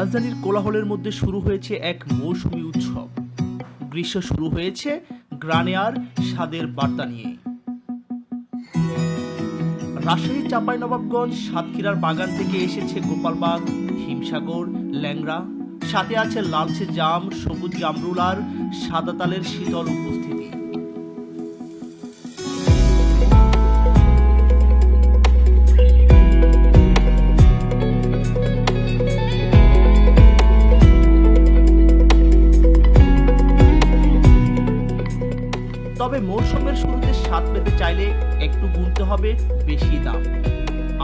রাজধানীর কোলাহলের মধ্যে শুরু হয়েছে এক মৌসুমী উৎসব। গ্রীষ্ম শুরু হয়েছে গ্রানেয়ার স্বাদের বার্তা নিয়ে। রাজশাহী চাঁপাইনবাবগঞ্জ, সাতক্ষীরার বাগান থেকে এসেছে গোপালবাগ, হিমসাগর, ল্যাংড়া। সাথে আছে লালচে জাম, সবুজ জামরুল আর সাদা তালের শীতল উপস্থিতি। মৌসুমের শুরুতে স্বাদ পেতে চাইলে একটু গুনতে হবে বেশি দাম।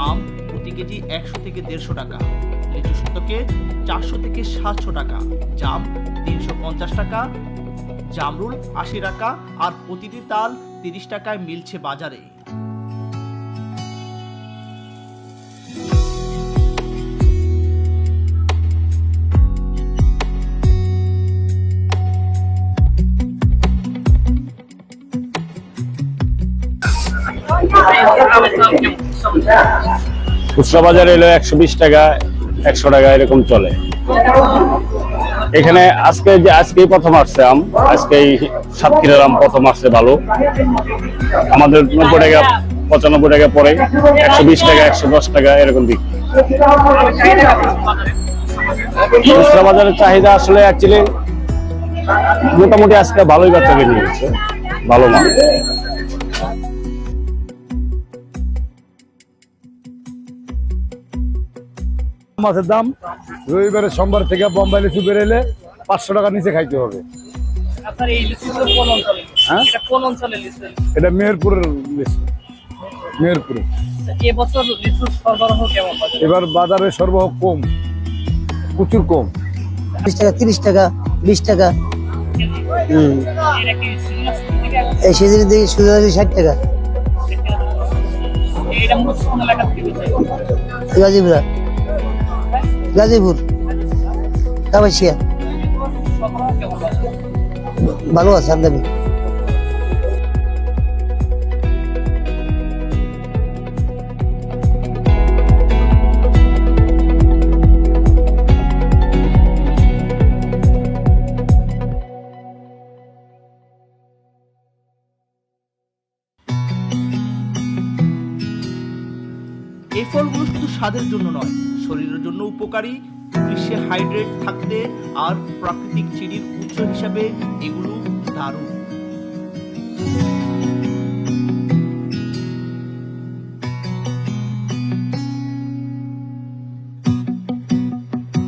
আম প্রতি কেজি একশো থেকে দেড়শো টাকা, লিচু শতকে চারশো থেকে সাতশো টাকা, জাম তিনশো পঞ্চাশ টাকা, জামরুল আশি টাকা আর প্রতিটি তাল তিরিশ টাকায় মিলছে বাজারে। খুচরা বাজারে এলো একশো বিশ টাকা, একশো টাকা এরকম চলে। এখানে আজকে যে আজকেই প্রথম আসছে আম, আজকেই সাতক্ষীরার আম প্রথম আসছে ভালো আমাদের নব্বই টাকা, পঁচানব্বই টাকা পরে একশো বিশ টাকা, একশো দশ টাকা এরকম দিক খুচরা বাজারের চাহিদা আসলে অ্যাকচুয়ালি মোটামুটি আজকে ভালোই বাচ্চা নিয়ে গেছে ভালো মাল। মাছের দাম রবিবারে সোমবার থেকে বোম্বাই লিচু বেরোলে পাঁচশো টাকা নিচে খাইতে হবে। আপনার এই লিচুগুলো কোন অঞ্চলে হ্যাঁ? এটা কোন অঞ্চলে লিচু? এটা মেহেরপুরের লিচু। মেহেরপুরে? এবার বাজারে সরবরাহ কম প্রচুর কম। বিশ টাকা তিরিশ টাকা বিশ টাকা। হুম। এই সিজনে দেখি সুযোগ আছে ষাট টাকা? গাজীপুরা গাজীপুর। বাজারে? ভালো আছে আমদানি এই ফলগুলো শুধু স্বাদের জন্য নয়। শরীরের জন্য উপকারী। গ্রীষ্মে হাইড্রেট থাকতে আর প্রাকৃতিক চিনির উৎস হিসাবে এগুলো দারুণ।